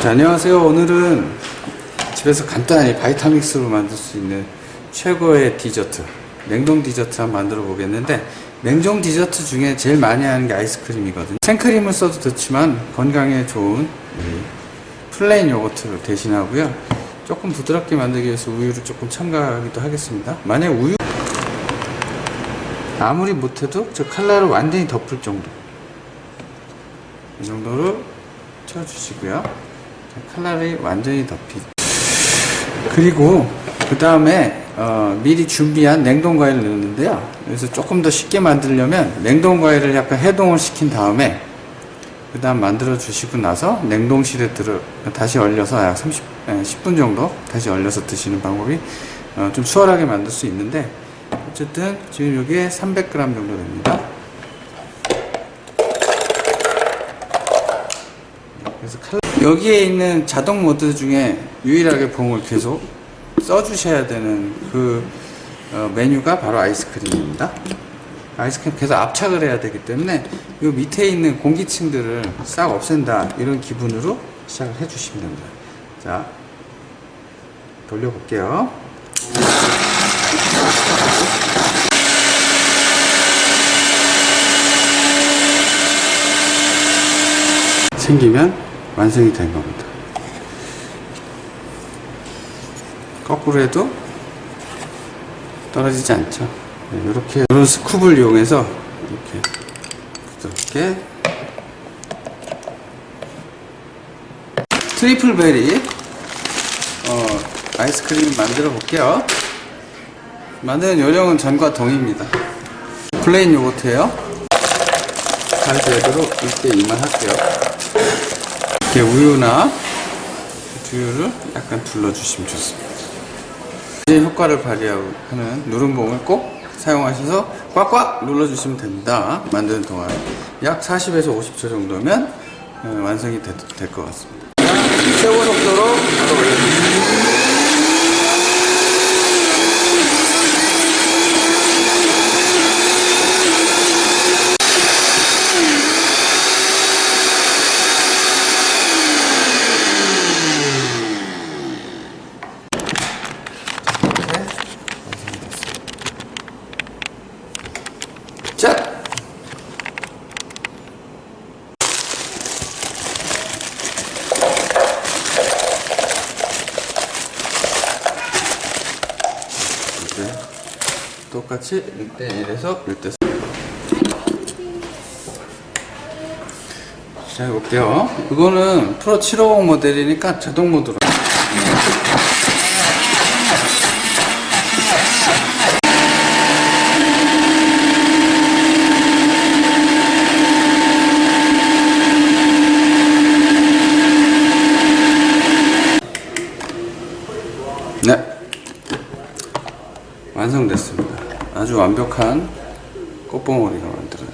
자, 안녕하세요. 오늘은 집에서 간단히 바이타믹스로 만들 수 있는 최고의 디저트, 냉동 디저트 한번 만들어 보겠는데, 냉동 디저트 중에 제일 많이 하는 게 아이스크림이거든요. 생크림을 써도 좋지만 건강에 좋은 플레인 요거트를 대신하고요. 조금 부드럽게 만들기 위해서 우유를 조금 첨가하기도 하겠습니다. 만약 우유 아무리 못해도 저 칼라를 완전히 덮을 정도 이 정도로 쳐주시고요. 자, 칼라를 완전히 덮이. 그리고 그 다음에 어, 미리 준비한 냉동 과일을 넣는데요. 그래서 조금 더 쉽게 만들려면 냉동 과일을 약간 해동을 시킨 다음에 그 다음 만들어 주시고 나서 냉동실에 들어 다시 얼려서 약 30, 에, 10분 정도 다시 얼려서 드시는 방법이 어, 좀 수월하게 만들 수 있는데 어쨌든 지금 여기에 300g 정도 됩니다. 그래서 칼 여기에 있는 자동 모드 중에 유일하게 봉을 계속 써주셔야 되는 그 어, 메뉴가 바로 아이스크림입니다. 아이스크림 계속 압착을 해야 되기 때문에 이 밑에 있는 공기층들을 싹 없앤다 이런 기분으로 시작을 해주시면 됩니다. 자 돌려볼게요. 생기면 완성이 된 겁니다. 거꾸로 해도 떨어지지 않죠. 네, 이렇게 이런 스쿱을 이용해서 이렇게 부드럽게 트리플 베리 어, 아이스크림 만들어 볼게요. 만드는 요령은 전과 동입니다. 플레인 요거트예요. 간제대로 1대 2만 할게요. 이렇게 우유나 두유를 약간 둘러주시면 좋습니다. 이 효과를 발휘하는 누름봉을 꼭 사용하셔서 꽉꽉 눌러주시면 됩니다. 만드는 동안 약 40에서 50초 정도면 어, 완성이 될 것 같습니다. 최고 속도로 바로 올려주세요. 자! 이렇게 똑같이 1대 1에서 1대4 자, 해볼게요. 이거는 프로 750 모델이니까 자동 모드로. 네. 완성됐습니다. 아주 완벽한 꽃봉오리가 만들어졌습니다.